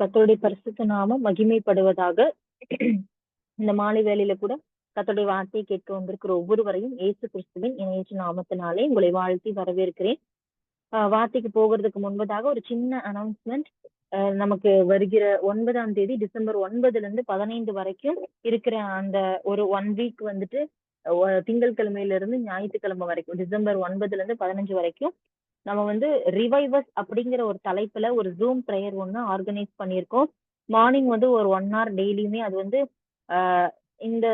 கத்தருடைய பரிசுத்த நாமம் மகிமைப்படுவதாக இந்த மாலை வேலையில கூட கத்தருடைய வார்த்தையை கேட்க வந்திருக்கிற ஒவ்வொருவரையும் இயேசு கிறிஸ்துவின் இணையற்ற நாமத்தினாலே உங்களை வாழ்த்தி வரவேற்கிறேன். ஆஹ் வார்த்தைக்கு போகிறதுக்கு முன்பதாக ஒரு சின்ன அனௌன்ஸ்மெண்ட் நமக்கு வருகிற ஒன்பதாம் தேதி டிசம்பர் ஒன்பதுல இருந்து பதினைந்து வரைக்கும் இருக்கிற அந்த ஒரு ஒன் வீக் வந்துட்டு திங்கள் கிழமையில இருந்து ஞாயிற்றுக்கிழமை வரைக்கும் டிசம்பர் ஒன்பதுல இருந்து பதினஞ்சு வரைக்கும் நம்ம வந்து ரிவைவர்ஸ் அப்படிங்கிற ஒரு தலைப்புல ஒரு ஜூம் ப்ரேயர் ஒன்று ஆர்கனைஸ் பண்ணியிருக்கோம். மார்னிங் வந்து ஒரு ஒன் ஹவர் டெய்லியுமே அது வந்து இந்த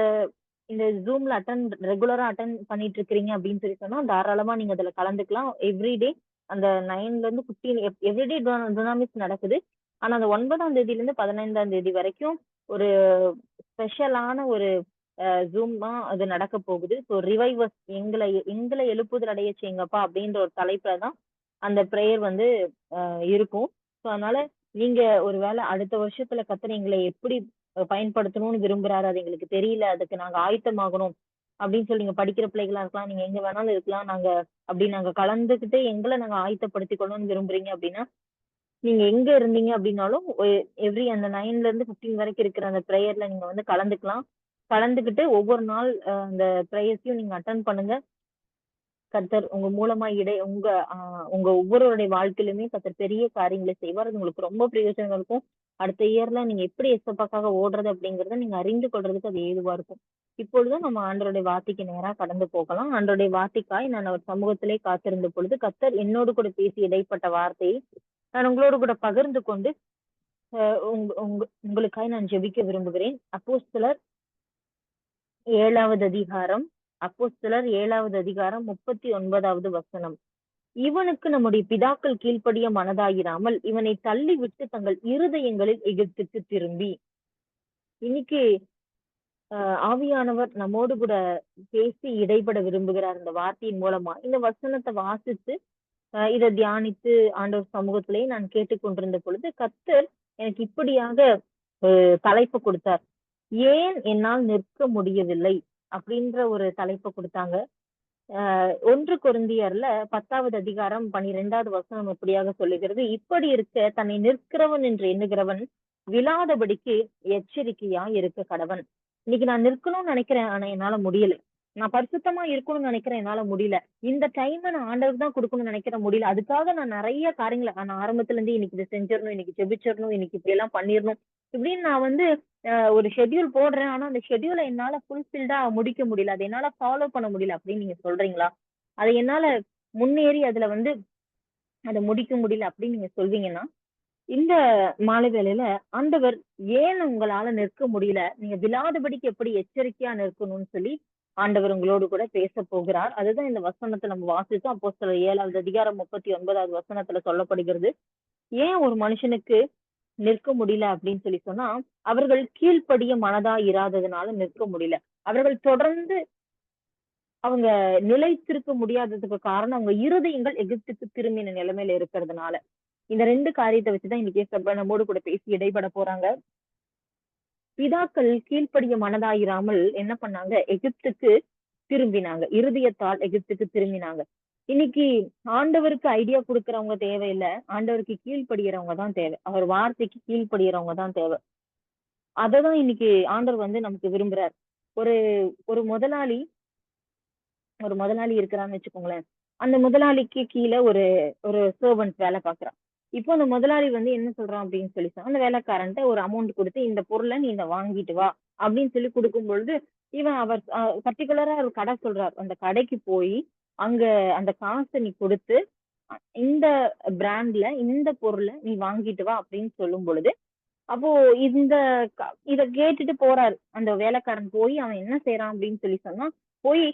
இந்த ஜூம்ல அட்டன் ரெகுலரா அட்டன் பண்ணிட்டு இருக்கிறீங்க அப்படின்னு சொல்லி சொன்னா தாராளமா நீங்க அதுல கலந்துக்கலாம். எவ்ரிடே அந்த நைன்ல இருந்து பிப்டீன் எவ்ரிடே டொனாமிக்ஸ் நடக்குது. ஆனா அந்த ஒன்பதாம் தேதியில இருந்து பதினைந்தாம் தேதி வரைக்கும் ஒரு ஸ்பெஷலான ஒரு ஜூம்மா அது நடக்க போகுது. ஸோ ரிவைவர்ஸ் எங்களை எங்களை எழுப்புதல் அடைய செய்யுங்கப்பா அப்படின்ற ஒரு தலைப்புல தான் அந்த ப்ரேயர் வந்து இருக்கும். ஸோ அதனால நீங்க ஒருவேளை அடுத்த வருஷத்துல கத்தனை எங்களை எப்படி பயன்படுத்தணும்னு விரும்புறாரு அது எங்களுக்கு தெரியல. அதுக்கு நாங்க ஆயத்தமாகணும் அப்படின்னு சொல்லி நீங்க படிக்கிற பிள்ளைகளா இருக்கலாம் நீங்க எங்க வேணாலும் இருக்கலாம். நாங்க அப்படி நாங்க கலந்துக்கிட்டு எங்களை நாங்க ஆயத்தப்படுத்திக் கொள்ளணும்னு விரும்புறீங்க அப்படின்னா நீங்க எங்க இருந்தீங்க அப்படின்னாலும் எவ்ரி அந்த நைன்ல இருந்து பிப்டீன் வரைக்கும் இருக்கிற அந்த ப்ரேயர்ல நீங்க வந்து கலந்துக்கலாம். கலந்துக்கிட்டு ஒவ்வொரு நாள் அந்த ப்ரேயர்ஸையும் நீங்க அட்டன் பண்ணுங்க. கத்தர் உங்க மூலமா இடை உங்க உங்க ஒவ்வொருவருடைய வாழ்க்கையிலுமே கத்தர் பெரிய காரியங்களை செய்வார். அது உங்களுக்கு ரொம்ப பிரயோஜனம் இருக்கும். அடுத்த இயர்ல நீங்க எப்படி எஸ்தப்பாக்காக ஓடுறது அப்படிங்கறத நீங்க அறிந்து கொள்றதுக்கு அது ஏதுவா இருக்கும். இப்பொழுதும் நம்ம ஆண்டருடைய வார்த்தைக்கு நேரா கடந்து போகலாம். ஆண்டருடைய வார்த்தைக்காய் நான் அவர் சமூகத்திலே காத்திருந்த பொழுது கத்தர் என்னோடு கூட பேசி இடைப்பட்ட வார்த்தையை நான் உங்களோடு கூட பகிர்ந்து கொண்டு உங்களுக்காய் நான் ஜெபிக்க விரும்புகிறேன். அப்போ சிலர் ஏழாவது அதிகாரம் அப்போ சிலர் ஏழாவது அதிகாரம் முப்பத்தி ஒன்பதாவது வசனம். இவனுக்கு நம்முடைய பிதாக்கள் கீழ்ப்படிய மனதாயிராமல் இவனை தள்ளி விட்டு தங்கள் இருதயங்களில் எகிப்துக்கு திரும்பி. இன்னைக்கு ஆஹ் ஆவியானவர் நம்மோடு கூட பேசி இடைபட விரும்புகிறார் இந்த வார்த்தையின் மூலமா. இந்த வசனத்தை வாசித்து இதை தியானித்து ஆண்டவர் சமூகத்திலேயே நான் கேட்டுக்கொண்டிருந்த பொழுது கத்தர் எனக்கு இப்படியாக தலைப்பு கொடுத்தார். ஏன் என்னால் நிற்க முடியவில்லை? அப்படின்ற ஒரு தலைப்பை கொடுத்தாங்க. ஆஹ் ஒன்று குருந்தியர்ல பத்தாவது அதிகாரம் பனிரெண்டாவது வசனம் எப்படியாக சொல்லுகிறது? இப்படி இருக்க தன்னை நிற்கிறவன் என்று எண்ணுகிறவன் விழாதபடிக்கு எச்சரிக்கையா இருக்க கடவன். இன்னைக்கு நான் நிற்கணும்னு நினைக்கிறேன் ஆனா என்னால முடியல. நான் பரிசுத்தமா இருக்கணும்னு நினைக்கிறேன் என்னால முடியல. இந்த டைம் நான் ஆண்டவருக்கு தான் கொடுக்கணும்னு நினைக்கிற முடியல. அதுக்காக நான் நிறைய காரியங்களை நான் ஆரம்பத்துல இருந்து இன்னைக்கு இதை செஞ்சிடணும் இன்னைக்கு ஜெபிச்சிடணும் இன்னைக்கு இப்படி எல்லாம் பண்ணிடணும். இப்படின்னு நான் வந்து ஒரு ஷெட்யூல் போடுறேன். ஆனா அந்த ஷெட்யூலை என்னால ஃபுல்ஃபில்டா முடிக்க முடியல. அதை என்னால ஃபாலோ பண்ண முடியல அப்படின்னு நீங்க சொல்றீங்களா? அதை என்னால முன்னேறி அதுல வந்து அதை முடிக்க முடியல அப்படின்னு நீங்க சொல்வீங்கன்னா இந்த மாலை வேலையில ஆண்டவர் ஏன் உங்களால நிற்க முடியல? நீங்க விழாதபடிக்கு எப்படி எச்சரிக்கையா நிற்கணும்னு சொல்லி ஆண்டவர் உங்களோடு கூட பேச போகிறார். அதுதான் இந்த வசனத்தை நம்ம வாசித்தோம். அப்போ சில ஏழாவது அதிகாரம் முப்பத்தி ஒன்பதாவது வசனத்துல சொல்லப்படுகிறது. ஏன் ஒரு மனுஷனுக்கு நிற்க முடியல அப்படின்னு சொல்லி சொன்னா அவர்கள் கீழ்ப்படிய மனதா இராததுனால நிற்க முடியல. அவர்கள் தொடர்ந்து அவங்க நிலைத்திருக்க முடியாததுக்கு காரணம் அவங்க இருதயங்கள் எகிப்துக்கு திரும்பின நிலைமையில இருக்கிறதுனால. இந்த ரெண்டு காரியத்தை வச்சுதான் இன்னைக்கு நம்மோடு கூட பேசி இடைபட போறாங்க. பிதாக்கள் கீழ்ப்படிய மனதாயிராமல் என்ன பண்ணாங்க? எகிப்துக்கு திரும்பினாங்க. இருதயத்தால் எகிப்துக்கு திரும்பினாங்க. இன்னைக்கு ஆண்டவருக்கு ஐடியா கொடுக்கறவங்க தேவையில்லை. ஆண்டவருக்கு கீழ்ப்படுகிறவங்க தான் தேவை. அவர் வார்த்தைக்கு கீழ்ப்படுகிறவங்க தான் தேவை. அததான் இன்னைக்கு ஆண்டவர் வந்து நமக்கு விரும்புறார். ஒரு ஒரு முதலாளி ஒரு முதலாளி இருக்கிறான்னு வச்சுக்கோங்களேன். அந்த முதலாளிக்கு கீழே ஒரு ஒரு சர்வன்ட் வேலை பாக்குறான் இப்போ அந்த முதலாளி வந்து என்ன சொல்றான் அப்படின்னு சொல்லி சொன்னா அந்த வேலைக்காரன்ட்ட ஒரு அமௌண்ட் கொடுத்து இந்த பொருளை நீ இதை வாங்கிட்டு வா அப்படின்னு சொல்லி கொடுக்கும் பொழுது இவன் அவர் பர்டிகுலரா ஒரு கடை சொல்றார். அந்த கடைக்கு போய் அங்க அந்த காசை நீ கொடுத்து இந்த பிராண்ட்ல இந்த பொருளை நீ வாங்கிட்டு வா அப்படின்னு சொல்லும் பொழுது அப்போ இந்த இத கேட்டுட்டு போறாரு. அந்த வேலைக்காரன் போய் அவன் என்ன செய்யறான் அப்படின்னு சொல்லி சொன்னா போய்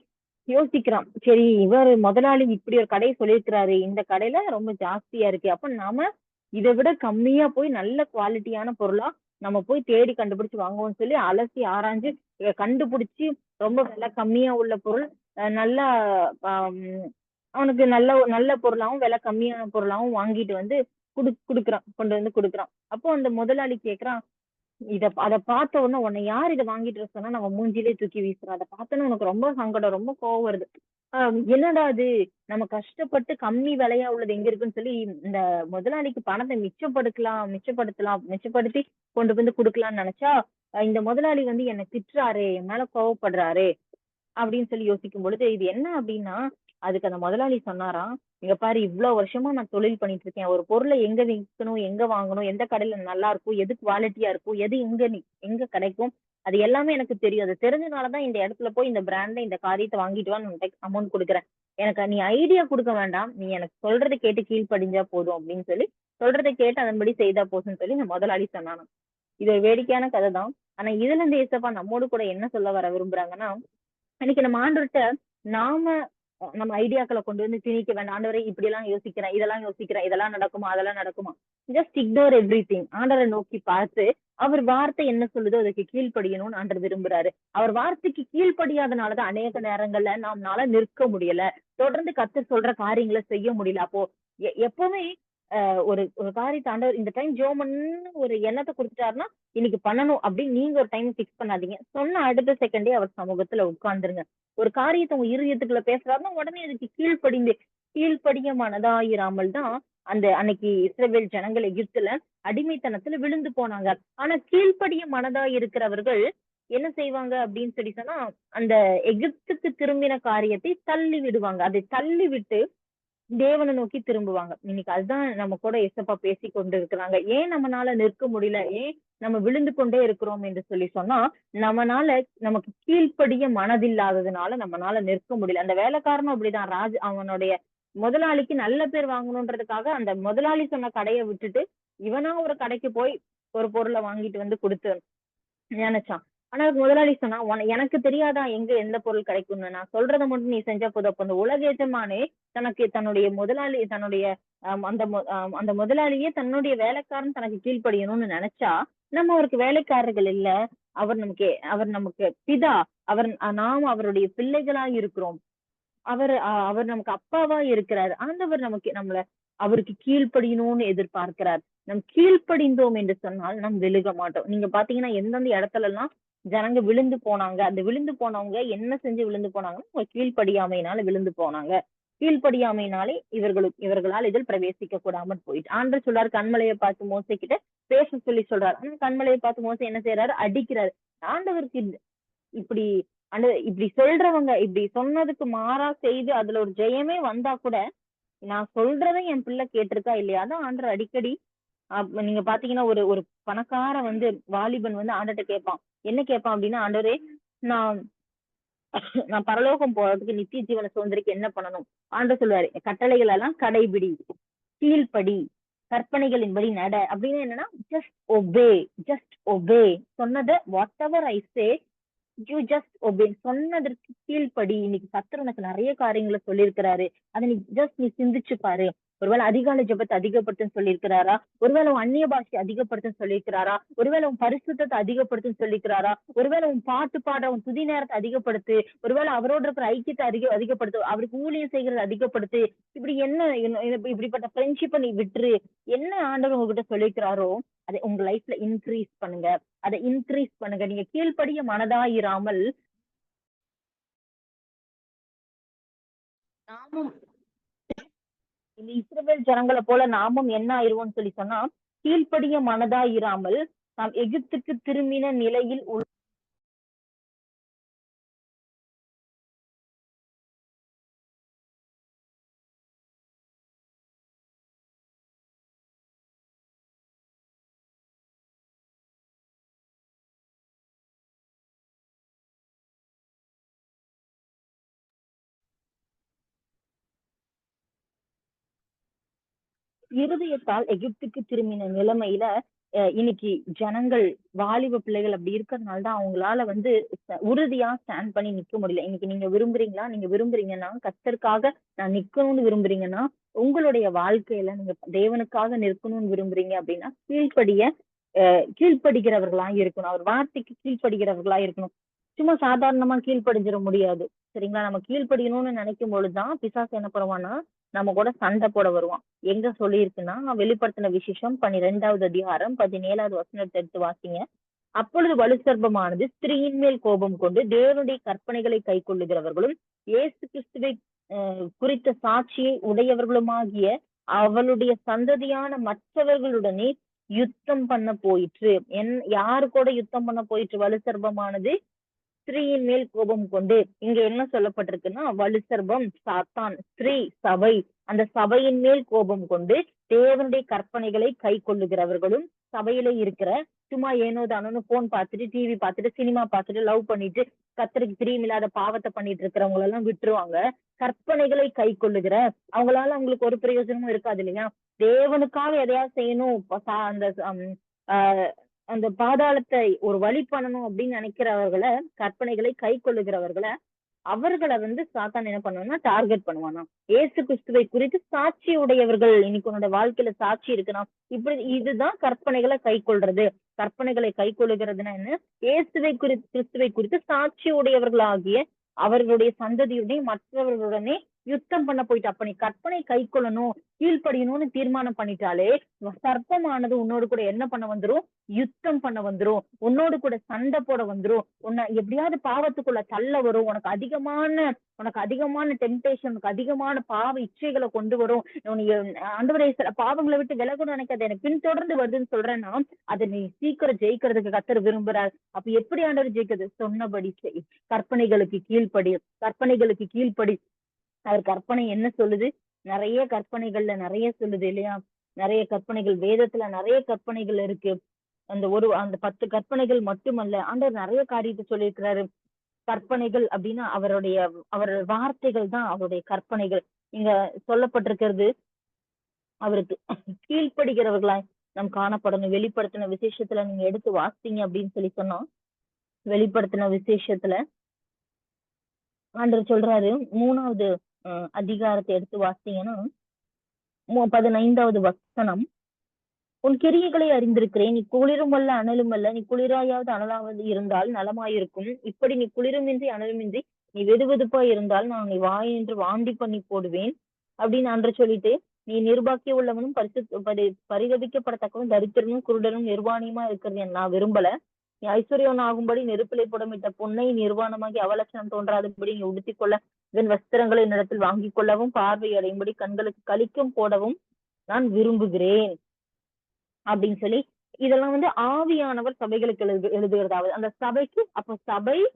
யோசிக்கிறான். சரி இவர் முதலாளி இப்படி ஒரு கடையை சொல்லியிருக்கிறாரு. இந்த கடையில ரொம்ப ஜாஸ்தியா இருக்கு. அப்ப நாம இதை விட கம்மியா போய் நல்ல குவாலிட்டியான பொருளா நம்ம போய் தேடி கண்டுபிடிச்சு வாங்குவோம்னு சொல்லி அலசி ஆராய்ஞ்சு கண்டுபிடிச்சு ரொம்ப விலை கம்மியா உள்ள பொருள் நல்லா அவனுக்கு நல்ல நல்ல பொருளாவும் விலை கம்மியான பொருளாவும் வாங்கிட்டு வந்து குடு குடுக்குறான் கொண்டு வந்து குடுக்குறான். அப்போ அந்த முதலாளி கேக்குறான் இத அத பார்த்த உடனே உன்னை யார் இதை வாங்கிட்டு சொன்னா நம்ம மூஞ்சிலே தூக்கி வீசுறோம் அதை பார்த்தோன்னு உனக்கு ரொம்ப சங்கடம் ரொம்ப கோவம் வருது. ஆஹ் என்னடா இது? நம்ம கஷ்டப்பட்டு கம்மி விலையா உள்ளது எங்க இருக்குன்னு சொல்லி இந்த முதலாளிக்கு பணத்தை மிச்சப்படுத்தலாம் மிச்சப்படுத்தலாம் மிச்சப்படுத்தி கொண்டு வந்து கொடுக்கலாம்னு நினைச்சா இந்த முதலாளி வந்து என்னை திட்டுறாரே என் மேல கோவப்படுறாரே அப்படின்னு சொல்லி யோசிக்கும் பொழுது இது என்ன அப்படின்னா அதுக்கு அந்த முதலாளி சொன்னாராம் இங்க பாரு இவ்வளவு வருஷமா நான் தொழில் பண்ணிட்டு இருக்கேன். ஒரு பொருளை எங்க விற்கணும் எங்க வாங்கணும் எந்த கடையில நல்லா இருக்கும் எது குவாலிட்டியா இருக்கும் எது எங்க எங்க கிடைக்கும் அது எல்லாமே எனக்கு தெரியும். அது தெரிஞ்சனாலதான் இந்த இடத்துல போய் இந்த பிராண்ட்ல இந்த காரியத்தை வாங்கிட்டு வான்னு அமௌண்ட் கொடுக்குறேன். எனக்கு நீ ஐடியா கொடுக்க வேண்டாம். நீ எனக்கு சொல்றதை கேட்டு கீழ்ப்படிஞ்சா போதும் அப்படின்னு சொல்லி சொல்றதை கேட்டு அதன்படி செய்தா போதும்னு சொல்லி இந்த முதலாளி சொன்னானாம். இது ஒரு வேடிக்கையான கதை தான் ஆனா இதுல இருந்து ஏசப்பா நம்மோடு கூட என்ன சொல்ல வர விரும்புறாங்கன்னா இன்னைக்கு நம்ம ஆண்டவர்கிட்ட நாம நம்ம ஐடியாக்களை கொண்டு வந்து திணிக்க வேண்டாம். ஆண்டவரை இப்படி எல்லாம் யோசிக்கிறேன் இதெல்லாம் யோசிக்கிறேன் இதெல்லாம் நடக்குமா அதெல்லாம் நடக்குமா? ஜஸ்ட் இக்னோர் எவ்ரி திங் ஆண்டவரை நோக்கி பார்த்து அவர் வார்த்தை என்ன சொல்லுதோ அதுக்கு கீழ்ப்படியணும்னு ஆண்டர் விரும்புறாரு. அவர் வார்த்தைக்கு கீழ்ப்படியாதனாலதான் அநேக நேரங்கள்ல நாமனால நிற்க முடியல. தொடர்ந்து கத்து சொல்ற காரியங்களை செய்ய முடியல. அப்போ எ- எப்பவுமே ஒரு ஒரு காரியத்தை ஆண்டவர் இந்த டைம் ஜோமன்னு ஒரு எண்ணத்தை கொடுத்துட்டாருன்னா இன்னைக்கு பண்ணணும் அப்படின்னு நீங்க ஒரு டைம் ஃபிக்ஸ் பண்ணாதீங்க. சொன்ன அடுத்த செகண்டே அவர் சமூகத்துல உட்கார்ந்துருங்க. ஒரு காரியத்தை உங்க இருதயத்துக்குள்ள பேசுறாருன்னா உடனே அதுக்கு கீழ்ப்படிந்து கீழ்ப்படிய மனதாயிராமல் தான் அந்த அன்னைக்கு இஸ்ரேல் ஜனங்கள் எகிப்துல அடிமைத்தனத்துல விழுந்து போனாங்க. ஆனா கீழ்ப்படிய மனதா இருக்கிறவர்கள் என்ன செய்வாங்க அப்படின்னு சொல்லி சொன்னா அந்த எகிப்துக்கு திரும்பின காரியத்தை தள்ளி விடுவாங்க. அதை தள்ளி விட்டு தேவனை நோக்கி திரும்புவாங்க. இன்னைக்கு அதுதான் நம்ம கூட எசப்பா பேசி கொண்டு இருக்கிறாங்க ஏன் நம்மனால நிற்க முடியல? ஏன் நம்ம விழுந்து கொண்டே இருக்கிறோம் என்று சொல்லி சொன்னா நம்மனால நமக்கு கீழ்ப்படிய மனதில்லாததுனால நம்மனால நிற்க முடியல. அந்த வேலைக்காரனும் அப்படிதான். ராஜ் அவனுடைய முதலாளிக்கு நல்ல பேர் வாங்கணுன்றதுக்காக அந்த முதலாளி சொன்ன கடையை விட்டுட்டு இவனா ஒரு கடைக்கு போய் ஒரு பொருளை வாங்கிட்டு வந்து கொடுத்து நினைச்சான். ஆனா அதுக்கு முதலாளி சொன்னா எனக்கு தெரியாதா எங்க எந்த பொருள் கிடைக்கும்னு? நான் சொல்றதை மட்டும் நீ செஞ்சா போதும். அப்ப அந்த உலக எஜமானே தனக்கு தன்னுடைய முதலாளி தன்னுடைய அந்த அந்த முதலாளியே தன்னுடைய வேலைக்காரன் தனக்கு கீழ்ப்படியணும்னு நினைச்சா நம்ம அவருக்கு வேலைக்காரர்கள் இல்ல. அவர் நமக்கு அவர் நமக்கு பிதா. அவர் நாம் அவருடைய பிள்ளைகளா இருக்கிறோம். அவர் அஹ், அவர் நமக்கு அப்பாவா இருக்கிறார். ஆண்டவர் நமக்கு நம்மள அவருக்கு கீழ்ப்படியணும்னு எதிர்பார்க்கிறார். நம் கீழ்ப்படிந்தோம் என்று சொன்னால் நாம் விழுக மாட்டோம். நீங்க பாத்தீங்கன்னா எந்தெந்த இடத்துல எல்லாம் ஜனங்க விழுந்து போனாங்க. அந்த விழுந்து போனவங்க என்ன செஞ்சு விழுந்து போனாங்கன்னா அவங்க கீழ்ப்படியாமையினால விழுந்து போனாங்க. கீழ்ப்படியாமையினாலே இவர்களுக்கு இவர்களால் இதில் பிரவேசிக்க கூடாமல் போயிட்டு ஆண்டவர் சொல்றாரு கண்மலையை பார்த்து மோசை கிட்ட பேச சொல்லி சொல்றாரு. ஆனா கண்மலையை பார்த்து மோசை என்ன செய்யறாரு அடிக்கிறாரு. ஆண்டவருக்கு இப்படி அந்த இப்படி சொல்றவங்க இப்படி சொன்னதுக்கு மாறா செய்து அதுல ஒரு ஜெயமே வந்தா கூட நான் சொல்றதை என் பிள்ளை கேட்டிருக்கா இல்லையா? அதான் ஆண்டர் அடிக்கடி நீங்க பாத்தீங்கன்னா ஒரு ஒரு பணக்கார வந்து வாலிபன் வந்து ஆண்டர்ட்ட கேட்பான் என்ன கேட்பான் அப்படின்னா ஆண்டவரே நான் நான் பரலோகம் போறதுக்கு நித்திய ஜீவன சுதந்திரிக்கு என்ன பண்ணணும்? ஆண்டவர் சொல்லுவாரு கட்டளைகள் எல்லாம் கடைபிடி கீழ்படி கற்பனைகளின்படி நட. அப்படின்னு என்னன்னா ஜஸ்ட் ஒபே ஜஸ்ட் ஒபே சொன்னதை whatever I say you just obey சொன்னதற்கு கீழ்ப்படி. இன்னைக்கு கத்தர் உனக்கு நிறைய காரியங்களை சொல்லியிருக்கிறாரு. அதை நீ ஜஸ்ட் நீ சிந்திச்சு பாரு. ஒருவேளை அதிகால ஜபத்தை அதிகப்படுத்துன்னு சொல்லியிருக்கிறாரா? ஒருவேளை உன் அந்நிய பாஷை அதிகப்படுத்துன்னு சொல்லியிருக்கிறாரா? ஒருவேளை உன் பரிசுத்தத்தை அதிகப்படுத்துன்னு சொல்லியிருக்கிறாரா? ஒருவேளை உன் பாட்டு பாட உன் துதி நேரத்தை அதிகப்படுத்து ஒருவேளை அவரோட இருக்கிற ஐக்கியத்தை அதிக அதிகப்படுத்து அவருக்கு ஊழியம் செய்கிறது அதிகப்படுத்து இப்படி என்ன இப்படிப்பட்ட ஃப்ரெண்ட்ஷிப்பை நீ விட்டுரு என்ன ஆண்டவர் உங்ககிட்ட சொல்லியிருக்கிறாரோ அதை உங்க லைஃப்ல இன்க்ரீஸ் பண்ணுங்க. அதை இன்க்ரீஸ் பண்ணுங்க. நீங்க கீழ்ப்படிய மனதாயிராமல் நாமும் இந்த இஸ்ரவேல் ஜனங்களை போல நாமும் என்ன ஆயிருவோம்னு சொல்லி சொன்னா கீழ்ப்படிய மனதாயிராமல் நாம் எகிப்துக்கு திரும்பின நிலையில் இருதயத்தால் எகிப்துக்கு திரும்பின நிலைமையில இன்னைக்கு ஜனங்கள் வாலிப பிள்ளைகள் அப்படி இருக்கிறதுனால தான் அவங்களால வந்து உறுதியா ஸ்டாண்ட் பண்ணி நிக்க முடியல. இன்னைக்கு நீங்க விரும்புறீங்களா? நீங்க விரும்புறீங்கன்னா கத்தருக்காக நான் நிக்கணும்னு விரும்புறீங்கன்னா உங்களுடைய வாழ்க்கையில நீங்க தேவனுக்காக நிற்கணும்னு விரும்புறீங்க அப்படின்னா கீழ்ப்படிய அஹ், கீழ்ப்படுகிறவர்களா இருக்கணும். அவர் வார்த்தைக்கு கீழ்ப்படுகிறவர்களா இருக்கணும். சும்மா சாதாரணமா கீழ்ப்படிஞ்சிட முடியாது. சரிங்களா? நம்ம கீழ்ப்படியணும்னு நினைக்கும் பொழுதுதான் பிசாசு என்ன பண்ணுவான்னா நம்ம கூட சண்டை போட வருவான். எங்க சொல்லியிருக்குன்னா வெளிப்படுத்தின விசேஷம் பன்னிரெண்டாவது அதிகாரம் பதினேழாவது வசனத்தை எடுத்து வாசிங்க. அப்பொழுது வலுசர்பமானது ஸ்திரீயின் மேல் கோபம் கொண்டு தேவனுடைய கற்பனைகளை கை கொள்ளுகிறவர்களும் இயேசு கிறிஸ்துவை அஹ், குறித்த சாட்சியை உடையவர்களுமாகிய அவளுடைய சந்ததியான மற்றவர்களுடனே யுத்தம் பண்ண போயிற்று. என் யாரு கூட யுத்தம் பண்ண போயிற்று? வலு சர்பமானது ஸ்திரீயின் மேல் கோபம் கொண்டு இங்க என்ன சொல்லப்பட்டிருக்குன்னா வலுசர்பம் சாத்தான் ஸ்திரீ சபை. அந்த சபையின் மேல் கோபம் கொண்டு தேவனுடைய கற்பனைகளை கை கொள்ளுகிறவர்களும் சபையில இருக்கிற சும்மா ஏனோ தானோன்னு போன் பார்த்துட்டு டிவி பார்த்துட்டு சினிமா பார்த்துட்டு லவ் பண்ணிட்டு கத்தருக்கு பிரியமில்லாத பாவத்தை பண்ணிட்டு இருக்கிறவங்க எல்லாம் விட்டுருவாங்க. கற்பனைகளை கை கொள்ளுகிற அவங்களால அவங்களுக்கு ஒரு பிரயோஜனமும் இருக்காது இல்லையா? தேவனுக்காக எதையாவது செய்யணும். அந்த ஆஹ் அந்த பாதாளத்தை ஒரு வழி பண்ணணும் அப்படின்னு நினைக்கிறவர்களை கற்பனைகளை கை கொள்ளுகிறவர்களை அவர்களை வந்து சாத்தான் என்ன பண்ணுவான்னா டார்கெட் பண்ணுவானா ஏசு கிறிஸ்துவை குறித்து சாட்சி உடையவர்கள். இன்னைக்கு உன்னோட வாழ்க்கையில சாட்சி இருக்கணும் இப்படி இதுதான் கற்பனைகளை கை கொள்றது. கற்பனைகளை கை கொள்ளுகிறதுனா என்ன? இயேசுவை குறித்து கிறிஸ்துவை குறித்து சாட்சி உடையவர்களாகிய அவர்களுடைய சந்ததியுடைய மற்றவர்களுடனே யுத்தம் பண்ண போயிட்டு. அப்ப நீ கற்பனை கை கொள்ளணும் கீழ்ப்படியணும்னு தீர்மானம் பண்ணிட்டாலே சர்ப்பமானது உன்னோடு கூட என்ன பண்ண வந்துரும்? யுத்தம் பண்ண வந்துரும். உன்னோடு கூட சண்டை போட வந்துரும். உன்னை எப்படியாவது பாவத்துக்குள்ள தள்ள வரும். உனக்கு அதிகமான உனக்கு அதிகமான டெம்டேஷன் உனக்கு அதிகமான பாவ இச்சைகளை கொண்டு வரும். உன்னை சில பாவங்களை விட்டு விலகணும் நினைக்காது. எனக்கு பின்தொடர்ந்து வருதுன்னு சொல்றேன்னா அதை நீ சீக்கிரம் ஜெயிக்கிறதுக்கு கத்தர் விரும்புறார். அப்ப எப்படி ஆண்டவர் ஜெயிக்கிறது? சொன்னபடி செய். கற்பனைகளுக்கு கீழ்ப்படி கற்பனைகளுக்கு கீழ்ப்படி. அவர் கற்பனை என்ன சொல்லுது? நிறைய கற்பனைகள்ல நிறைய சொல்லுது இல்லையா? நிறைய கற்பனைகள் வேதத்துல நிறைய கற்பனைகள் இருக்கு. அந்த ஒரு அந்த பத்து கற்பனைகள் மட்டுமல்ல ஆண்டவர் நிறைய காரியத்தை சொல்லியிருக்கிறாரு. கற்பனைகள் அப்படின்னா அவருடைய அவர் வார்த்தைகள் தான் அவருடைய கற்பனைகள். இங்க சொல்லப்பட்டிருக்கிறது அவருக்கு கீழ்ப்படுகிறவர்களாய் நம் காணப்படணும். வெளிப்படுத்தின விசேஷத்துல நீங்க எடுத்து வாசிங்க அப்படின்னு சொல்லி சொன்னோம். வெளிப்படுத்தின விசேஷத்துல ஆண்டவர் சொல்றாரு மூணாவது அதிகாரத்தை எடுத்து வாசிங்கன்னா பதினைந்தாவது வசனம். உன் கிரியைகளை அறிந்திருக்கிறேன். நீ குளிரும் அல்ல அனலும் அல்ல நீ குளிராயாவது அனலாவது இருந்தால் நலமாயிருக்கும். இப்படி நீ குளிருமின்றி அனலுமின்றி நீ வெதுவெதுப்பா இருந்தால் நான் உன்னை வாய் என்று வாந்தி பண்ணி போடுவேன். அப்படின்னு அன்று சொல்லிட்டு நீ நிர்பாக்கிய உள்ளவனும் பரிசு பரி தரித்திரனும் குருடனும் நிர்வாணியமா இருக்கிறது நான் விரும்பல. நீ ஐஸ்வர்யவன் ஆகும்படி நெருப்பிலை புடமிட்ட பொன்னை நிர்வாணமாகி அவலட்சணம் தோன்றாதபடி நீ உடுத்திக் கொள்ள இதன் வஸ்திரங்களை என்னிடத்தில் வாங்கிக் கொள்ளவும் பார்வை அடையும்படி கண்களுக்கு கலிக்கும் போடவும் நான் விரும்புகிறேன். அப்படின்னு சொல்லி இதெல்லாம் வந்து ஆவியானவர் சபைகளுக்கு எழுது எழுதுகிறதாவது. அந்த சபைக்கு அப்ப சபை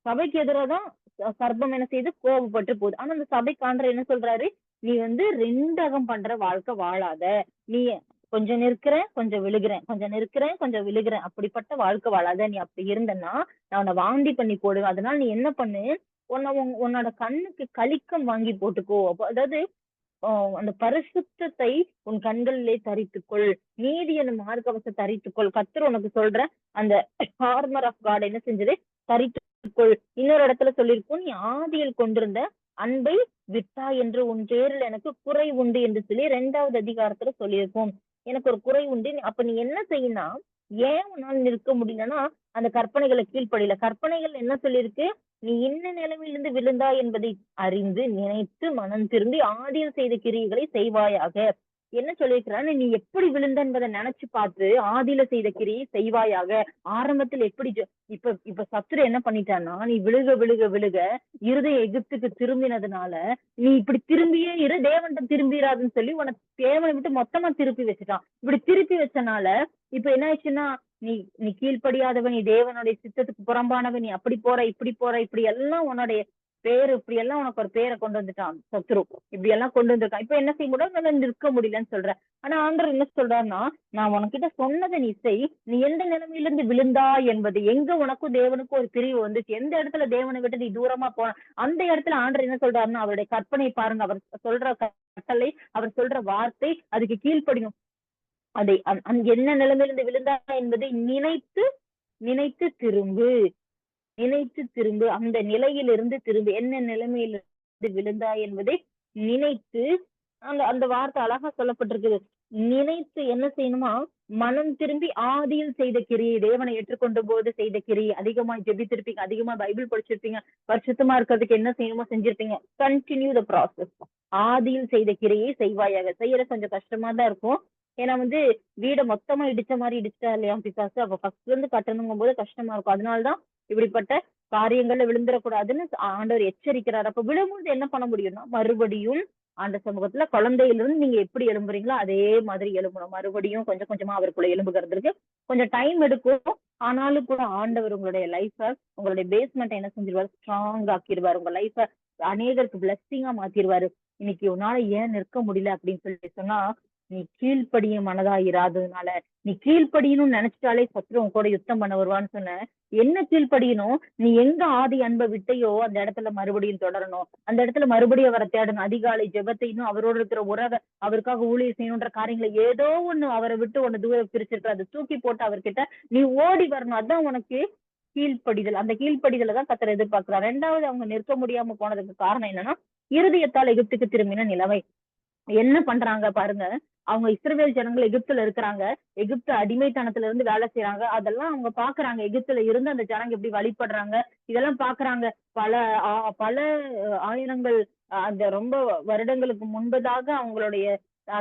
சபைக்கு எதிராக தான் ச- சர்ப்பம் என்ன செய்து கோபப்பட்டு போகுது. ஆனா அந்த சபை காண்ற என்ன சொல்றாரு? நீ வந்து ரெண்டகம் பண்ற வாழ்க்கை வாழாத. நீ கொஞ்சம் நிற்கிறேன் கொஞ்சம் விழுகிறேன் கொஞ்சம் நிற்கிறேன் கொஞ்சம் விழுகிறேன். அப்படிப்பட்ட வாழ்க்கை வாழாத நீ அப்படி இருந்தன்னா நான் உன்னை வாந்தி பண்ணி போடுவேன். அதனால நீ என்ன பண்ணு? உன்னை உன்னோட கண்ணுக்கு கலிக்கம் வாங்கி போட்டுக்கோ. அப்போ அதாவது அந்த பரிசுத்தத்தை உன் கண்களிலே தரித்துக்கொள் நீதி என்னும் மார்க்கவசை தரித்துக்கொள் கத்தர் உனக்கு சொல்ற அந்த ஃபார்மர் ஆஃப் காட் என்ன செஞ்சது? தரித்துக்கொள் இன்னொரு இடத்துல சொல்லியிருக்கும் நீ ஆதியில் கொண்டிருந்த அன்பை விட்டா என்று உன் பேரில் எனக்கு குறை உண்டு என்று சொல்லி ரெண்டாவது அதிகாரத்துல சொல்லியிருக்கோம். எனக்கு ஒரு குறை உண்டு. அப்ப நீ என்ன செய்யினா ஏன் உன்னால் நிற்க முடியலன்னா அந்த கற்பனைகளை கீழ்ப்படியில. கற்பனைகள் என்ன சொல்லியிருக்கு? நீ இன்ன நிலைமையிலிருந்து விழுந்தா என்பதை அறிந்து நினைத்து மனம் திரும்பி ஆதியில் செய்த கிரியைகளை செய்வாயாக. என்ன சொல்லியிருக்கிறான்னு நீ எப்படி விழுந்த என்பதை நினைச்சு பார்த்து ஆதியில செய்த கிரியை செய்வாயாக. ஆரம்பத்தில் எப்படி இப்ப இப்ப சத்துரு என்ன பண்ணிட்டான்னா நீ விழுக விழுக விழுக இருதய எகிப்துக்கு திரும்பினதுனால நீ இப்படி திரும்பியே இரு தேவன்கிட்ட திரும்பிடாதுன்னு சொல்லி உனக்கு தேவனை விட்டு மொத்தமா திருப்பி வச்சுட்டான். இப்படி திருப்பி வச்சனால இப்ப என்ன ஆயிடுச்சுன்னா நீ நீ கீழ்ப்படியாதவன் நீ தேவனுடைய சித்தத்துக்கு புறம்பானவன் நீ அப்படி போற இப்படி போற இப்படி எல்லாம் உன்னுடைய பேரு இப்படி எல்லாம் உனக்கு ஒரு பேரை கொண்டு வந்துட்டான் சத்ரு. இப்படி எல்லாம் கொண்டு வந்திருக்கான். இப்ப என்ன செய்ய முடியும்? நிற்க முடியலன்னு சொல்ற. ஆனா ஆண்டர் என்ன சொல்றாருன்னா நான் உனக்கிட்ட சொன்னதை நீ செய். நீ எந்த நிலைமையிலிருந்து விழுந்தா என்பது எங்க உனக்கும் தேவனுக்கும் ஒரு பிரிவு வந்துச்சு. எந்த இடத்துல தேவனை விட்டு நீ தூரமா போன அந்த இடத்துல ஆண்டர் என்ன சொல்றாருன்னா அவருடைய கற்பனை பாருங்க. அவர் சொல்ற கட்டளை அவர் சொல்ற வார்த்தை அதுக்கு கீழ்ப்படியும். அதை அந்- அந் என்ன நிலைமையிலிருந்து விழுந்தா என்பதை நினைத்து நினைத்து திரும்பு. நினைத்து திரும்பு அந்த நிலையிலிருந்து திரும்பு என்ன நிலைமையிலிருந்து விழுந்தாய் என்பதை நினைத்து அந்த அந்த வார்த்தை அழகா சொல்லப்பட்டிருக்குது. நினைத்து என்ன செய்யணுமா? மனம் திரும்பி ஆதியில் செய்த கிரியை தேவனை ஏற்றுக்கொண்ட போது செய்த கிரியை அதிகமா ஜெபித்திருப்பீங்க அதிகமா பைபிள் படிச்சிருப்பீங்க பரிசுத்தமா இருக்கிறதுக்கு என்ன செய்யணுமோ செஞ்சிருப்பீங்க. கண்டினியூ த ப்ராசஸ் ஆதியில் செய்த கிரியை செய்வாயாக. செய்யற கொஞ்சம் கஷ்டமா தான் இருக்கும். ஏன்னா வந்து வீடை மொத்தமா இடிச்ச மாதிரி இடிச்சிட்டா இல்லையா பிசாசு? அப்ப ஃபர்ஸ்ட்ல இருந்து கட்டணுங்கும் போது கஷ்டமா இருக்கும். அதனாலதான் இப்படிப்பட்ட காரியங்கள்ல விழுந்துடக்கூடாதுன்னு ஆண்டவர் எச்சரிக்கிறார். அப்ப விழும்போது என்ன பண்ண முடியும்னா மறுபடியும் ஆண்ட சமூகத்துல குழந்தையிலிருந்து நீங்க எப்படி எழும்புறீங்களோ அதே மாதிரி எழும்பணும். மறுபடியும் கொஞ்சம் கொஞ்சமா அவருக்குள்ள எழும்புகிறதுக்கு கொஞ்சம் டைம் எடுக்கும். ஆனாலும் கூட ஆண்டவர் உங்களுடைய லைஃப உங்களுடைய பேஸ்மெண்ட் என்ன செஞ்சிருவாரு? ஸ்ட்ராங் ஆக்கிடுவார் உங்க லைஃப அநேகருக்கு பிளஸ்ஸிங்கா மாத்திடுவாரு இன்னைக்கு உன்னால ஏன் நிற்க முடியல அப்படின்னு சொல்லி சொன்னா நீ கீழ்ப்படியும் மனதா இராததுனால நீ கீழ்ப்படியணும்னு நினைச்சிட்டாலே சத்ரு உன் கூட யுத்தம் பண்ண வருவான்னு சொன்ன. என்ன கீழ்ப்படியணும்? நீ எங்க ஆதி அன்பை விட்டையோ அந்த இடத்துல மறுபடியும் தொடரணும்? அந்த இடத்துல மறுபடியும் அவரை தேடணும். அதிகாலை ஜெபத்தையும் அவரோட இருக்கிற உறவை அவருக்காக ஊழியர் செய்யணுன்ற காரியங்களை ஏதோ ஒண்ணு அவரை விட்டு ஒண்ணு தூரம் பிரிச்சிருக்கிற அதை தூக்கி போட்டு அவர்கிட்ட நீ ஓடி வரணும். அதான் உனக்கு கீழ்ப்படிதல். அந்த கீழ்ப்படிதலை தான் கத்தர் எதிர்பார்க்கிறார். ரெண்டாவது அவங்க நிற்க முடியாம போனதுக்கு காரணம் என்னன்னா இருதயத்தால் எகிப்துக்கு திரும்பின நிலைமை. என்ன பண்றாங்க பாருங்க. அவங்க இஸ்ரவேல் ஜனங்கள் எகிப்துல இருக்கிறாங்க. எகிப்து அடிமைத்தனத்துல இருந்து வேலை செய்யறாங்க அதெல்லாம் அவங்க பாக்குறாங்க. எகிப்துல இருந்து அந்த ஜனங்க எப்படி வழிபடுறாங்க? இதெல்லாம் பாக்குறாங்க. பல ஆ- பல ஆயிரங்கள் அந்த ரொம்ப வருடங்களுக்கு முன்பதாக அவங்களுடைய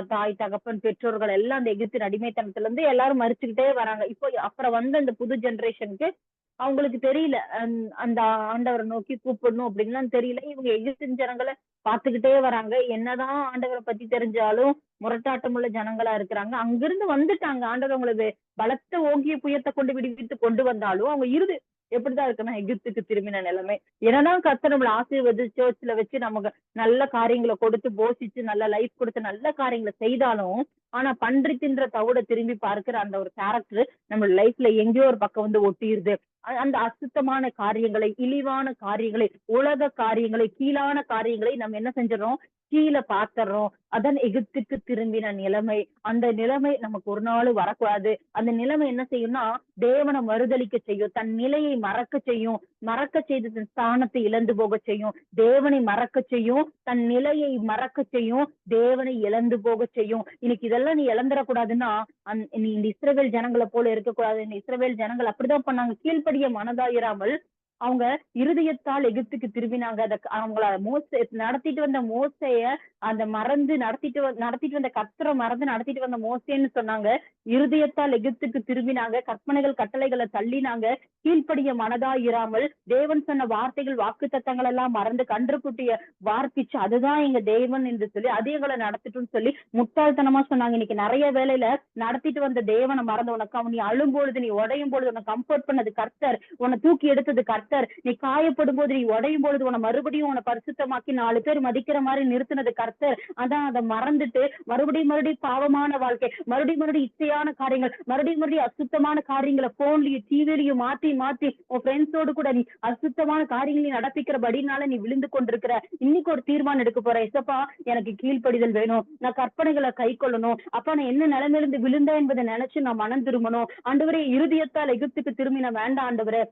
தாய் தகப்பன் பெற்றோர்கள் எல்லாம் அந்த எகிப்தின் அடிமைத்தனத்துல இருந்து எல்லாரும் மறிச்சுக்கிட்டே வராங்க. இப்போ அப்புறம் வந்த அந்த புது ஜெனரேஷனுக்கு அவங்களுக்கு தெரியல. அந்த- அந்த ஆண்டவரை நோக்கி கூப்பிடணும் அப்படின்லாம் தெரியல. இவங்க எகிப்தின் ஜனங்களை பார்த்துக்கிட்டே வராங்க. என்னதான் ஆண்டவரை பத்தி தெரிஞ்சாலும் முரட்டாட்டம் உள்ள ஜனங்களா இருக்கிறாங்க. அங்கிருந்து வந்துட்டாங்க. ஆண்டவர் அவங்களை பலத்த ஓங்கிய புயத்தை கொண்டு விடுவித்து கொண்டு வந்தாலும் அவங்க இருது எப்படிதான் இருக்குன்னா எகிப்துக்கு திரும்பின நிலைமை. என்னதான் கத்த நம்மளை ஆசீர்வதி சர்ச்ல வச்சு நமக்கு நல்ல காரியங்களை கொடுத்து போஷிச்சு நல்ல லைஃப் கொடுத்து நல்ல காரியங்களை செய்தாலும் ஆனா பன்றி தின்ற தவிட திரும்பி பார்க்கிற அந்த ஒரு கேரக்டர் நம்ம லைஃப்ல எங்கேயோ ஒரு பக்கம் வந்து ஒட்டிடுது. அந்த அசுத்தமான காரியங்களை இழிவான காரியங்களை உலக காரியங்களை கீழான காரியங்களை நம்ம என்ன செஞ்சிடறோம்? கீழே பாத்துறோம் அதான் எகிப்துக்கு திரும்பின நிலைமை. அந்த நிலைமை நமக்கு ஒரு நாள் வரக்கூடாது. அந்த நிலைமை என்ன செய்யும்னா தேவனை மறுதலிக்க செய்யும். தன் நிலையை மறக்க செய்யும். மறக்க செய்து தன் ஸ்தானத்தை இழந்து போக செய்யும். தேவனை மறக்க செய்யும். தன் நிலையை மறக்க செய்யும். தேவனை இழந்து போக செய்யும். இன்னைக்கு இதெல்லாம் நீ இழந்துடக்கூடாதுன்னா அந்- நீ இந்த இஸ்ரவேல் ஜனங்களை போல இருக்கக்கூடாது. இந்த இஸ்ரவேல் ஜனங்கள் அப்படிதான் பண்ணாங்க. கீழ்ப்படிய மனதாயிராமல் அவங்க இருதயத்தால் எகிப்துக்கு திரும்பினாங்க. அத அவங்கள மோச நடத்திட்டு வந்த மோசைய அந்த மறந்து நடத்திட்டு நடத்திட்டு வந்த கத்தரை மறந்து நடத்திட்டு வந்த மோசேன்னு சொன்னாங்க. இருதயத்தால் எகிப்துக்கு திரும்பினாங்க. கற்பனைகள் கட்டளைகளை தள்ளினாங்க. கீழ்ப்படிய மனதாயிராமல் தேவன் சொன்ன வார்த்தைகள் வாக்கு தத்தங்கள் எல்லாம் மறந்து கன்றுக்குட்டிய வார்ப்பிச்சு அதுதான் எங்க தேவன் என்று சொல்லி அதே எங்களை நடத்திட்டுன்னு சொல்லி முட்டாள்தனமா சொன்னாங்க. இன்னைக்கு நிறைய வேலையில நடத்திட்டு வந்த தேவனை மறந்து உனக்கு அவன் நீ அழும் பொழுது நீ உடையும் பொழுது உனக்கு கம்ஃபர்ட் பண்ணது கர்த்தர். உன்னை தூக்கி எடுத்தது கர்த்தர். நீ காயப்படும் போது நீ உடையும் பொழுது உன மறுபடியும் உன பரிசுத்தமாக்கி நாலு பேர் மதிக்கிற மாதிரி நிறுத்தினது கர்த்தர். அதான் அதை மறந்துட்டு மறுபடியும் மறுபடியும் பாவமான வாழ்க்கை மறுபடியும் மறுபடியும் இச்சையான காரியங்கள் மறுபடியும் மறுபடியும் அசுத்தமான காரியங்களை போன்லயும் டிவிலையும் மாத்தி மாத்தி உன் ஃப்ரெண்ட்ஸோடு கூட நீ அசுத்தமான காரியங்களை நடப்பிக்கிறபடினால நீ விழுந்து கொண்டிருக்கிற. இன்னைக்கு ஒரு தீர்மானம் எடுக்க போற எசப்பா எனக்கு கீழ்ப்படிதல் வேணும். நான் கற்பனைகளை கை கொள்ளணும். அப்பா நான் என்ன நிலைமையிலிருந்து விழுந்தேன் என்பதை நினைச்சு நான் மனம் திரும்பணும். ஆண்டவரே இருதயத்தால் எகிப்துக்கு திரும்பி நான் வேண்டாம் ஆண்டவரே.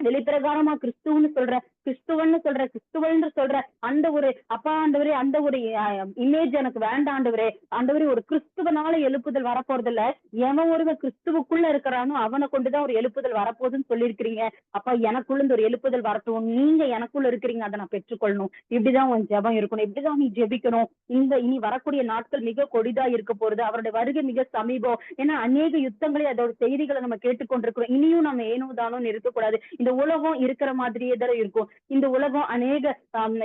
வெளிப்பிரகாரமா கிறிஸ்துவன்னு சொல்ற கிறிஸ்துவன்னு சொல்ற கிறிஸ்துவன்னு சொல்ற அந்த ஒரு அப்பா ஆண்டவரே அந்த ஒரு இமேஜ் எனக்கு வேண்டாம் ஆண்டவரே. ஆண்டவரே ஒரு கிறிஸ்துவனால எழுப்புதல் வரப்போறது இல்ல எவன் ஒருவன் கிறிஸ்துவுக்குள்ள இருக்கிறானோ அவனை கொண்டுதான் ஒரு எழுப்புதல் வரப்போகுதுன்னு சொல்லியிருக்கிறீங்க. அப்பா எனக்குள்ள இந்த ஒரு எழுப்புதல் வரட்டும். நீங்க எனக்குள்ள இருக்கிறீங்க. அதை நான் பெற்றுக்கொள்ளணும். இப்படிதான் உன் ஜெபம் இருக்கணும். இப்படிதான் நீ ஜெபிக்கணும். இந்த இனி வரக்கூடிய நாட்கள் மிக கொடிதா இருக்க போறது. அவருடைய வருகை மிக சமீபம். ஏன்னா அநேக யுத்தங்களை அதோட செய்திகளை நம்ம கேட்டுக்கொண்டிருக்கிறோம். இனியும் நம்ம ஏனோ தானோ இருக்கக்கூடாது. இந்த உலகம் இருக்கிற மாதிரியே தான் இருக்கும். இந்த உலகம் அநேக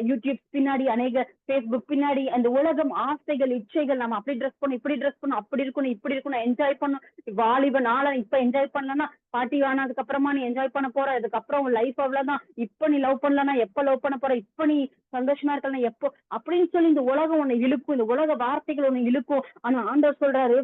யூடியூப் பின்னாடி அநேக பேஸ்புக் பின்னாடி அந்த உலகம் ஆசைகள் இச்சைகள் நம்ம அப்படி ட்ரெஸ் பண்ணணும் இப்படி ட்ரெஸ் பண்ணணும் அப்படி இருக்கணும் இப்படி இருக்கணும் என்ஜாய் பண்ணணும். வாலிப நாள இப்ப என்ஜாய் பண்ணலன்னா பாட்டி ஆனதுக்கு அப்புறமா நீ என்ஜாய் பண்ண போற அதுக்கப்புறம் உன் லைஃப் அவ்வளவுதான். இப்ப நீ லவ் பண்ணலன்னா எப்ப லவ் பண்ண போற இப்ப நீ சந்தோஷமா இருக்கலாம் எப்போ? அப்படின்னு சொல்லி இந்த உலகம் உன்னை இழுக்கும் இந்த உலக வார்த்தைகள் உன்னை இழுக்கும். ஆனா ஆண்டவர் சொல்றாரு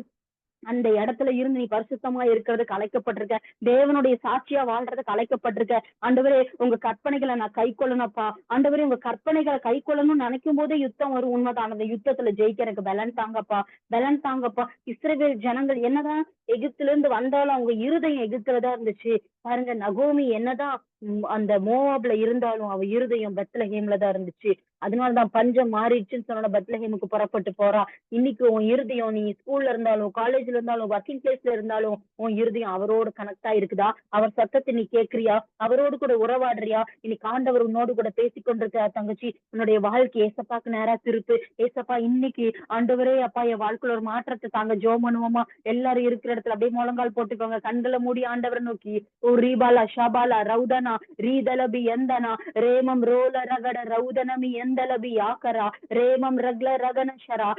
அந்த இடத்துல இருந்து நீ பரிசுத்தமா இருக்கிறது கலைக்கப்பட்டிருக்க. தேவனுடைய சாட்சியா வாழ்றது கலைக்கப்பட்டிருக்க. ஆண்டவரே உங்க கற்பனைகளை நான் கை கொள்ளணும்ப்பா. ஆண்டவரே உங்க கற்பனைகளை கை கொள்ளணும்னு நினைக்கும் போதே யுத்தம் வரும் உண்மைதான். அந்த யுத்தத்துல ஜெயிக்க எனக்கு பலன் தாங்கப்பா. பலன் தாங்கப்பா. இஸ்ரேல் ஜனங்கள் என்னதான் எகிப்துல இருந்து வந்தாலும் அவங்க இருதயம் எகிப்துலதான் இருந்துச்சு. பாருங்க நகோமி என்னதான் அந்த மோவாப்ல இருந்தாலும் அவ இருதயம் பெத்லஹேம்ல தான் இருந்துச்சு. அதனாலதான் பஞ்சம் மாறிடுச்சுன்னு சொன்ன பத்லஹேமுக்கு புறப்பட்டு போறா. இன்னைக்கு உன் இருதயம் நீ ஸ்கூல்ல இருந்தாலும் காலேஜ்ல இருந்தாலும் ஒர்க்கிங் பிளேஸ்ல இருந்தாலும் உன் இருதயம் அவரோட கனெக்டா இருக்குதா? அவர் சத்தத்தை நீ கேக்குறியா? அவரோடு கூட உறவாடுறியா? இன்னைக்கு ஆண்டவர் உன்னோடு கூட பேசிக்கொண்டிருக்க தங்கச்சி உன்னுடைய வாழ்க்கை ஏசப்பாக்கு நேரா திருப்பு. ஏசப்பா இன்னைக்கு ஆண்டவரே அப்பா என் வாழ்க்கையில ஒரு மாற்றத்தை தாங்க. ஜோ பண்ணுவோமா? எல்லாரும் இருக்கிற இடத்துல அப்படியே முழங்கால் போட்டுக்கோங்க. கண்களை மூடி ஆண்டவரை நோக்கி. ஓ ரீபாலா ஷபாலா ரவுதனா ரீதலபி எந்தனா? ரேமம் ரோல ரகட ரவுதனமி எந்த யாக்கரா ரேமம் ரக்ல ரகன ஷரா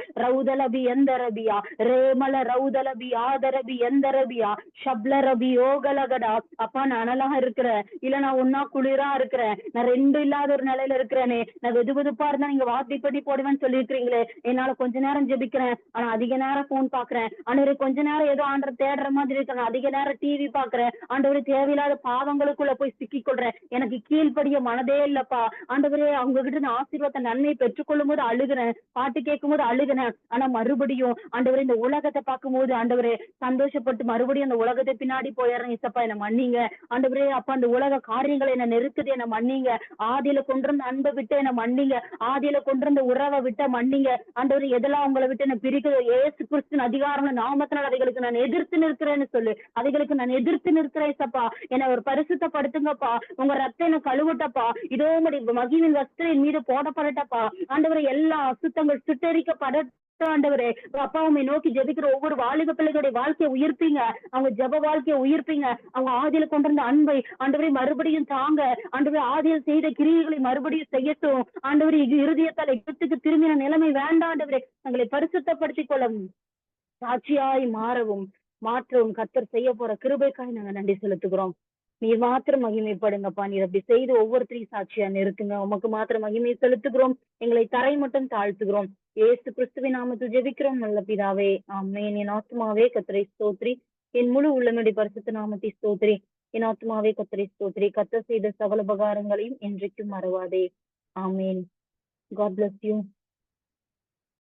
எந்தரபியா ரேமல ரவுதலபி ஆதரபி எந்தரபியா ஷப்ல ரபி யோகலகடா அப்பா நான் அனலாக இருக்கிறேன் இல்ல நான் ஒன்னா குளிரா இருக்கிறேன் நான் ரெண்டு இல்லாத ஒரு நிலையில இருக்கிறேனே நான் வெது வெதுப்பா இருந்தா நீங்க வார்த்தைப்படி போடுவேன்னு சொல்லியிருக்கிறீங்களே என்னால கொஞ்ச நேரம் ஜெபிக்கிறேன் ஆனா அதிக நேரம் போன் பாக்குறேன் ஆண்டவரே கொஞ்ச நேரம் ஏதோ ஆண்டர் தேடுற மாதிரி இருக்காங்க அதிக நேரம் டிவி பாக்குறேன் ஆண்டவரே தேவையில்லாத பாவங்களுக்குள்ள போய் சிக்கி கொள்றேன் எனக்கு கீழ்ப்படிய மனதே இல்லப்பா ஆண்டவரே அவங்க கிட்ட நான் ஆசீர்வாத நன்மையை பெற்றுக்கொள்ளும் போது அழுகிறேன். பாட்டு கேட்கும் போது அழுகிறேன். ஆனா மறுபடியும் ஆண்டவரே இந்த உலகத்தை பார்க்கும் போது ஆண்டவரே சந்தோஷப்பட்டு மறுபடியும் அந்த உலகத்தை பின்னாடி போயிடுறேன். இசப்பா என்ன மன்னிங்க. ஆண்டவரே அப்ப அந்த உலக காரியங்களை என்ன நெருக்குது என்ன மன்னிங்க. ஆதியில கொண்டிருந்த அன்பை விட்டு என்ன மன்னிங்க. ஆதியில கொண்டிருந்த உறவை விட்ட மன்னிங்க. ஆண்டவர் எதெல்லாம் உங்களை விட்டு என்ன பிரிக்குது ஏசு கிறிஸ்தின் அதிகாரம் நாமத்தினால் அதைகளுக்கு நான் எதிர்த்து நிற்கிறேன்னு சொல்லு. அதைகளுக்கு நான் எதிர்த்து நிற்கிறேன் சப்பா என்னை ஒரு பரிசுத்தப்படுத்துங்கப்பா. உங்க ரத்த என்ன கழுவட்டப்பா. இதோ உங்களுடைய மகிவின் வஸ்திரின் மீது போடப்படட்டப்பா ஆண்டவரை எல்லா அசுத்தங்கள் சுட்டரிக்கப்பட ஆண்டவரே. அப்பா உண்மை நோக்கி ஜெபிக்கிற ஒவ்வொரு வாலிப பிள்ளைகளுடைய வாழ்க்கையை உயிர்ப்பீங்க. அவங்க ஜெப வாழ்க்கையை உயிர்ப்பீங்க. அவங்க ஆதியில கொண்டிருந்த அன்பை ஆண்டவரை மறுபடியும் தாங்க. ஆண்டவரை ஆதியில் செய்த கிரியைகளை மறுபடியும் செய்யட்டும். ஆண்டவரை இது இருதயத்தால் எகிப்துக்கு திரும்பின நிலைமை வேண்டாம் ஆண்டவரே. தங்களை பரிசுத்தப்படுத்திக் கொள்ளவும் சாட்சியாய் மாறவும் மாற்றவும் கத்தர் செய்ய போற கிருபைக்காய் நாங்க நன்றி செலுத்துகிறோம். நீ மாத்திரம் மகிமைப்படுங்கப்பா. நீர் அப்படி செய்து ஒவ்வொருத்தரையும் சாட்சியா நிறுத்துங்க உமக்கு மாத்திரம் மகிமை செலுத்துகிறோம். எங்களை தரை மட்டும் தாழ்த்துகிறோம். ஏசு கிறிஸ்துவின் நாமத்தில் ஜெபிக்கிறோம் நல்ல பிதாவே. ஆமேன். என் ஆத்மாவே கத்திரை ஸ்தோத்ரி என் முழு உள்ளனுடைய பரிசுத்த நாமத்தை ஸ்தோத்ரி என் ஆத்மாவே கத்திரை ஸ்தோத்ரி கத்த செய்த சகல உபகாரங்களையும் என்றைக்கும் மறவாதே. ஆமேன். God bless you